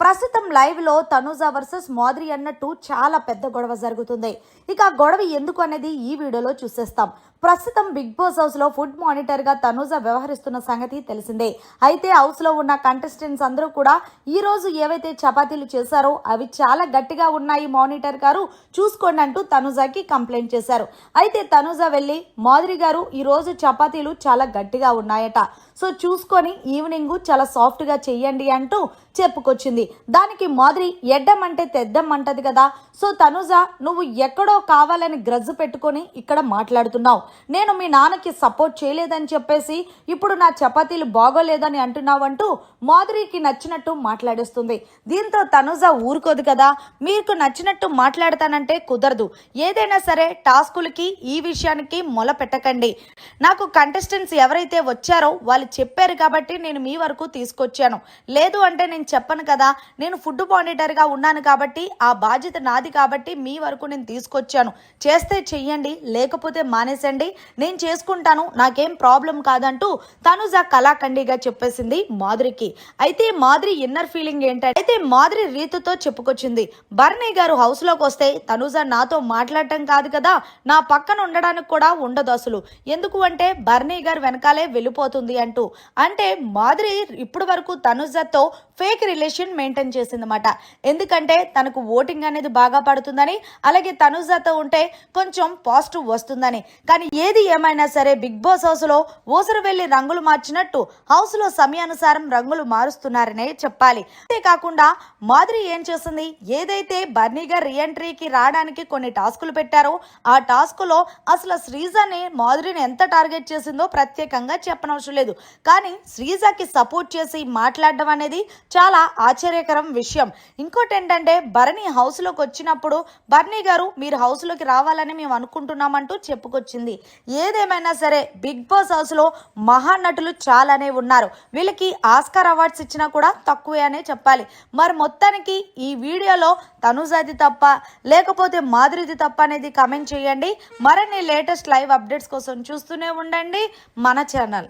ప్రస్తుతం లైవ్లో తనుజ వర్సెస్ మాధురి అన్నట్టు చాలా పెద్ద గొడవ జరుగుతుంది. ఇక గొడవ ఎందుకు అనేది ఈ వీడియోలో చూసేస్తాం. ప్రస్తుతం బిగ్ బాస్ హౌస్లో ఫుడ్ మానిటర్గా తనుజ వ్యవహరిస్తున్న సంగతి తెలిసిందే. అయితే హౌస్లో ఉన్న కంటెస్టెంట్స్ అందరూ కూడా ఈ రోజు ఏవైతే చపాతీలు చేశారో అవి చాలా గట్టిగా ఉన్నాయి మానిటర్ గారు. చూసుకోండి అంటూ తనుజాకి కంప్లైంట్ చేశారు. అయితే తనుజ వెళ్ళి మాధురి గారు ఈ రోజు చపాతీలు చాలా గట్టిగా ఉన్నాయట. సో చూసుకొని ఈవినింగ్ చాలా సాఫ్ట్గా చెయ్యండి అంటూ చెప్పుకొచ్చింది. దానికి మాదిరి ఎడ్డమంటే తెద్దమంటది కదా. సో తనుజ నువ్వు ఎక్కడో కావాలని గ్రజ్జు పెట్టుకొని ఇక్కడ మాట్లాడుతున్నావు. నేను మీ నాన్నకి సపోర్ట్ చేయలేదని చెప్పేసి ఇప్పుడు నా చపాతీలు బాగోలేదని అంటున్నావంటూ మాధురికి నచ్చినట్టు మాట్లాడేస్తుంది. దీంతో తనుజ ఊరుకోదు కదా. మీకు నచ్చినట్టు మాట్లాడతానంటే కుదరదు. ఏదైనా సరే టాస్కులకి ఈ విషయానికి మొల పెట్టకండి. నాకు కంటెస్టెంట్స్ ఎవరైతే వచ్చారో వాళ్ళు చెప్పారు కాబట్టి నేను మీ వరకు తీసుకొచ్చాను. లేదు అంటే నేను చెప్పను కదా. నేను ఫుడ్ మానిటర్గా ఉన్నాను కాబట్టి ఆ బాధ్యత నాది కాబట్టి మీ వరకు నేను తీసుకొచ్చాను. చేస్తే చెయ్యండి లేకపోతే మానేసండి. నేను చేసుకుంటాను నాకేం ప్రాబ్లం కాదంటూ తనుజ కళాఖండిగా చెప్పేసింది మాధురికి. అయితే మాధురి ఇన్నర్ ఫీలింగ్ ఏంటంటే అయితే మాధురి రీతితో చెప్పుకొచ్చింది. భరణి గారు హౌస్లోకి వస్తే తనుజ నాతో మాట్లాడటం కాదు కదా నా పక్కన ఉండడానికి కూడా ఉండదు అసలు. ఎందుకు అంటే భరణి గారు వెనకాలే వెళ్ళిపోతుంది అంటూ. అంటే మాధురి ఇప్పటి వరకు తనుజతో ఫేక్ రిలేషన్ మెయింటైన్ చేసిందన్నమాట. ఎందుకంటే తనకు ఓటింగ్ అనేది బాగా పడుతుందని అలాగే తనుజతో ఉంటే కొంచెం పాజిటివ్ వస్తుందని. కానీ ఏది ఏమైనా సరే బిగ్ బాస్ హౌస్లో ఊసరు వెళ్ళి రంగులు మార్చినట్టు హౌస్లో సమయానుసారం రంగులు మారుస్తున్నారనే చెప్పాలి. అంతేకాకుండా మాధురి ఏం చేస్తుంది? ఏదైతే బర్నీగా రీఎంట్రీకి రావడానికి కొన్ని టాస్కులు పెట్టారో ఆ టాస్క్లో అసలు శ్రీజని మాధురిని ఎంత టార్గెట్ చేసిందో ప్రత్యేకంగా చెప్పనవసరం లేదు. కానీ శ్రీజకి సపోర్ట్ చేసి మాట్లాడడం అనేది చాలా ఆశ్చర్యకరం విషయం. ఇంకోటి ఏంటంటే భరణి హౌస్లోకి వచ్చినప్పుడు భరణి గారు మీరు హౌస్లోకి రావాలని మేము అనుకుంటున్నామంటూ చెప్పుకొచ్చింది. ఏదేమైనా సరే బిగ్ బాస్ హౌస్లో మహానటులు చాలానే ఉన్నారు. వీళ్ళకి ఆస్కార్ అవార్డ్స్ ఇచ్చినా కూడా తక్కువే అనే చెప్పాలి. మరి మొత్తానికి ఈ వీడియోలో తనుజాది తప్ప లేకపోతే మాధురిది తప్ప అనేది కమెంట్ చేయండి. మరిన్ని లేటెస్ట్ లైవ్ అప్డేట్స్ కోసం చూస్తూనే ఉండండి మన ఛానల్.